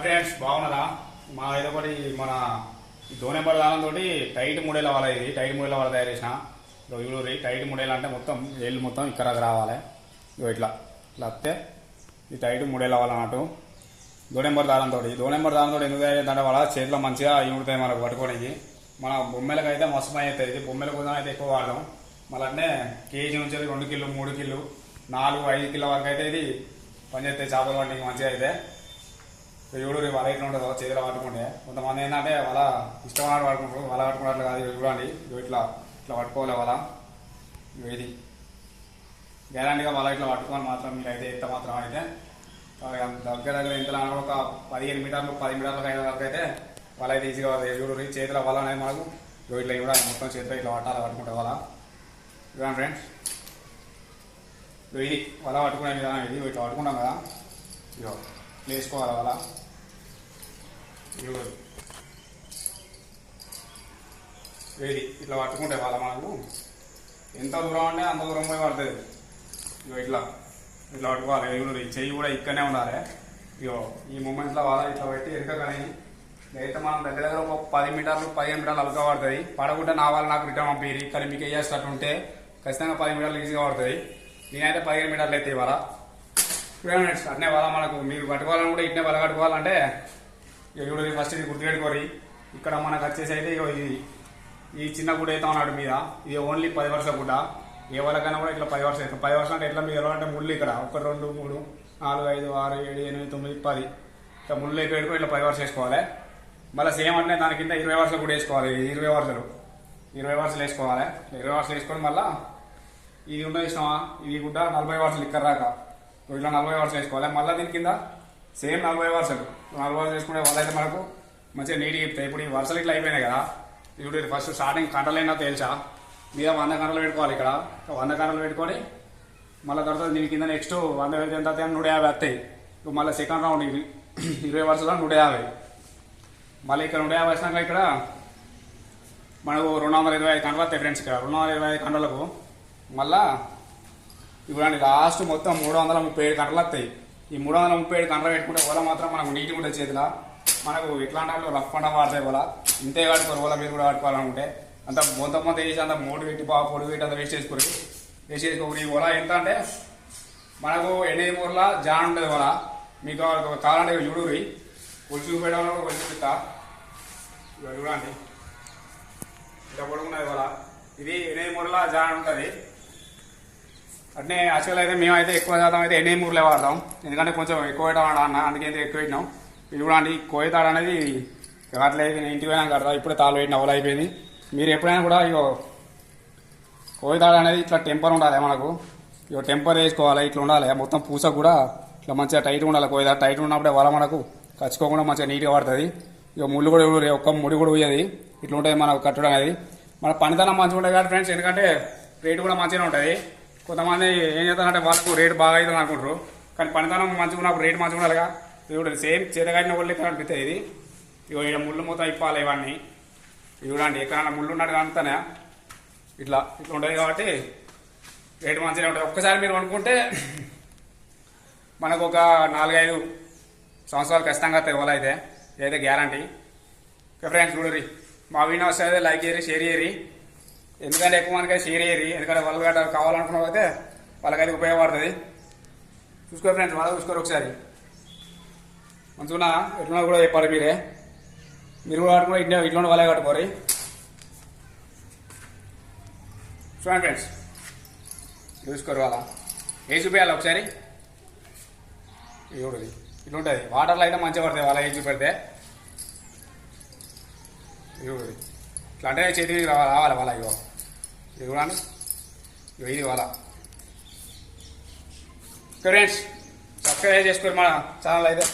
Friends బాగున్నారా? మా ఏదో ఒకటి మన దోనెంబర్ దానంతో టైట్ మూడేళ్ళ వాళ్ళ ఇది టైట్ మూడేళ్ళ వాళ్ళ తయారు చేసిన. ఇవి టైట్ మూడేళ్ళ అంటే మొత్తం ఏళ్ళు మొత్తం ఇక్కడ రావాలి. ఇగో ఇట్లా ఇట్లా వస్తే ఈ టైట్ మూడేళ్ళ వాళ్ళ అన్నట్టు. దోనెంబర్ దానంతో దోనెంబర్ దానంతో ఎందుకు చేద్దంటే వాళ్ళ చేతిలో మంచిగా ఇముడుతాయి మనకు పట్టుకోవడానికి మన బొమ్మెలకు అయితే మస్తు పని అవుతుంది ఇది. బొమ్మెల కోసం అయితే ఎక్కువ వాడడం మళ్ళీ అంటే కేజీ నుంచి రెండు కిలో మూడు కిలో నాలుగు ఐదు కిలో వరకు అయితే ఇది పనిచేస్తాయి చేపలు వంటికి మంచిగా అయితే. చూడు రేపు అలా ఇట్లా ఉంటుంది చేతిలో పట్టుకుంటే కొంతమంది ఏంటంటే వల ఇష్టమైన పట్టుకుంటారు వల పట్టుకున్నట్లు కాదు ఇవి చూడండి. ఇవి ఇట్లా ఇట్లా పట్టుకోవాలి వాళ్ళ ఏది ఇది గ్యారంటీగా వాళ్ళ ఇట్లా పట్టుకొని మాత్రం మీరు అయితే ఎంత మాత్రం అయితే దగ్గర దగ్గర ఎంత ఒక పదిహేను మీటర్లు పది మీటర్లకు అయిన వరకు అయితే వల అయితే ఈజీగా చూడు రీ చేతిలో వల అనేది మనకు ఇట్లా కూడా మొత్తం చేతిలో ఇట్లా పట్టాలి పట్టుకుంటే వాళ్ళ. చూడండి ఫ్రెండ్స్ ఇది వల పట్టుకునే విధానం ఇది. ఇట్లా పట్టుకుంటాం కదా. ఇగో ఇట్లా వేసుకోవాలి వల ఇగో ఇది ఇట్లా పట్టుకుంటే వాళ్ళ మనకు? ఎంత దూరం అంటే అంత దూరం పోయి పడుతుంది. ఇగో ఇట్లా. ఇట్లా పట్టుకోవాలి. ఇగో ఈ చెయ్యి కూడా ఇక్కడనే ఉండాలి. ఇగో ఈ మూమెంట్లో వాళ్ళ ఇట్లా పెట్టి ఎరక కానీ అయితే మనం దగ్గర దగ్గర ఒక పది మీటర్లు పదిహేను మీటర్లు అలుగా పడుతుంది. పడకుంటే నా వాళ్ళు నాకు రిటర్న్ పంపిరి కానీ మీకు వేసేటట్టు ఉంటే ఖచ్చితంగా పది మీటర్లు ఈజీగా పడుతుంది. నేనైతే పదిహేను మీటర్లు అయితే ఇవాళ. ఫ్రెండ్స్ అట్నే వాళ్ళ మనకు. మీరు పట్టుకోవాలని కూడా ఇట్నే వల కట్టుకోవాలంటే ఇక ఫస్ట్ ఇది గుర్తుపెట్టుకోరి. ఇక్కడ మనకు వచ్చేసి అయితే ఇగో ఇది. ఈ చిన్న గుడ్డ అయితే ఉన్నాడు మీద. ఇది ఓన్లీ పది వర్షాల గుడ్డ. ఎవరికైనా కూడా ఇట్లా పది వర్షాలు పది వర్షాలు అంటే ఎట్లా మీరు ఎలా అంటే ముళ్ళు ఇక్కడ. ఒక రెండు మూడు నాలుగు ఐదు ఆరు ఏడు ఎనిమిది తొమ్మిది పది. ఇట్లా ముళ్ళు ఎక్కువ ఇట్లా పది వర్షాలు వేసుకోవాలి. మళ్ళీ సేమ్ అంటే దాని కింద ఇరవై వర్షాలు కూడా వేసుకోవాలి. ఇరవై వర్షాలు ఇరవై వర్షాలు వేసుకోవాలి. ఇరవై వర్షాలు వేసుకొని మళ్ళీ ఇది ఉన్నది ఇష్టమా ఇది గుడ్డ నలభై వర్షాలు ఇక్కడ రాక ఇట్లా నలభై వర్షాలు వేసుకోవాలి. మళ్ళీ దీని కింద సేమ్ నలభై వర్షాలు నలభై వర్షాలు వేసుకునే వాళ్ళైతే మనకు మంచిగా నీట్గా చెప్తాయి. ఇప్పుడు ఈ వర్షాలు ఇట్లా అయిపోయినాయి కదా ఇప్పుడు ఫస్ట్ స్టార్టింగ్ కంటలైనా తెలుసా మీద వంద కంటలు పెట్టుకోవాలి ఇక్కడ. వంద కంటలు పెట్టుకొని మళ్ళీ తర్వాత దీని కింద నెక్స్ట్ వంద పెడితే ఎంత నూట యాభై వస్తాయి. ఇప్పుడు మళ్ళీ సెకండ్ రౌండ్ ఇరవై వర్షాలు నూట యాభై. మళ్ళీ ఇక్కడ నూట యాభై వచ్చినాక ఇక్కడ మనకు రెండు వందల ఇరవై ఐదు కంటలు వస్తాయి ఫ్రెండ్స్ ఇక్కడ. రెండు వందల ఇరవై ఐదు గంటలకు మళ్ళా ఇప్పుడు లాస్ట్ మొత్తం మూడు వందల ముప్పై ఏడు గంటలు వస్తాయి. ఈ మూడు వందల ముప్పై ఏడు పెట్టుకుంటే ఓల మాత్రం మనకు నీట్గా ఉంటుంది చేతిలో మనకు ఎట్లాంటి వాళ్ళు రఫ్ పంట వాడతాయి ఓల ఇంతే కట్టుకోరు ఓల మీరు కూడా కట్టుకోవాలనుకుంటే అంత మొత్తం మొత్తం వేసి అంత మూడు పెట్టి బాగా పొడి పెట్టి అంత వేస్ట్ చేసుకోరు. వేస్ట్ చేసుకోరు. ఈ ఓల ఎంత అంటే మనకు ఎనిమిది మూరల జాన్ ఉంటుంది ఓల. మీకు కావాలంటే ఇవి చూడురి కొలిచి చూపెట్టడం కూడా చూపిస్తా. చూడండి. ఇట్లా పొడుగున్నది ఇవాళ ఇది ఎనిమిది మూరల జాన్ ఉంటుంది. అట్నే యాక్చువల్ అయితే మేమైతే ఎక్కువ శాతం అయితే ఎనిమిది మూరలే వాడతాం. ఎందుకంటే కొంచెం ఎక్కువ పెట్టాం అన్న అందుకే ఎక్కువ పెట్టినాం. ఇది కూడా అండి కోయతాడు అనేది అట్లయితే నేను ఇంటికి పోయినా కడతా ఇప్పుడే తాళ్ళు పెట్టిన అవలు అయిపోయింది మీరు ఎప్పుడైనా కూడా ఇగో కోయతాడు అనేది ఇట్లా టెంపర్ ఉండాలి మనకు. ఇగో టెంపర్ వేసుకోవాలి ఇట్లా ఉండాలి. మొత్తం పూస కూడా ఇట్లా మంచిగా టైట్ ఉండాలి కోయతాడు టైట్ ఉన్నప్పుడే వల మనకు కచ్చుకోకుండా మంచిగా నీట్గా పడుతుంది. ఇక ముళ్ళు కూడా ఒక్క ముడి కూడా పోయేది ఇట్లా ఉంటుంది మనకు కట్టడం అనేది. మన పనితనం మంచిగా ఉంటుంది కాబట్టి ఫ్రెండ్స్ ఎందుకంటే రేటు కూడా మంచిగానే ఉంటుంది. కొంతమంది ఏం చేస్తారంటే వాళ్ళకు రేటు బాగా అవుతుంది అనుకుంటారు. కానీ పనితనం మంచిగా ఉన్నప్పుడు రేటు మంచిగా ఉండాలిగా. ఇది కూడా సేమ్ చేతగాడిన వాళ్ళు ఎక్కడ అనిపిస్తుంది ఇది? ఇగో ఇక్కడ ముళ్ళు మొత్తం ఇప్పాలి ఇవన్నీ. ఇది చూడండి ఎక్కడైనా ముళ్ళు ఉన్నట్టు కనుతానే ఇట్లా ఇట్లా ఉంటుంది కాబట్టి రేటు మంచిగా ఉంటుంది ఒక్కసారి మీరు అనుకుంటే మనకు ఒక నాలుగైదు సంవత్సరాలు ఖచ్చితంగా వస్తాయి ఓలా అయితే. ఇదైతే గ్యారంటీ ఫ్రెండ్స్ చూడరి. మా వీడియో వస్తే లైక్ చేయరి షేర్ చేయరి ఎందుకంటే ఎక్కువ మనకి షేర్ చేయరి ఎందుకంటే వాళ్ళు గట్రా కావాలనుకున్న అయితే వాళ్ళకైతే ఉపయోగపడుతుంది. చూసుకో ఫ్రెండ్స్ వాళ్ళు చూసుకోరు ఒకసారి. మంచిగా ఎట్లా కూడా చెప్పాలి మీరే. మీరు కూడా కట్టుకుని ఇంట్లో ఇంట్లో వాళ్ళే కట్టుకోరు చూడండి ఫ్రెండ్స్. చూసుకోరు వాళ్ళ ఏ చూపించాలి ఒకసారి? చూడది ఇట్లా ఉంటుంది. వాటర్లో అయితే మంచిగా పడతాయి వాళ్ళ ఏం చూపెడితే. చూడది ఇట్లా అంటే చేతి రావాలి? రావాలి వాళ్ళ ఇగో? ఇది చూడండి ఇది వాళ్ళ. ఫ్రెండ్స్ సబ్స్క్రైబ్ చేసుకోండి మన ఛానల్ అయితే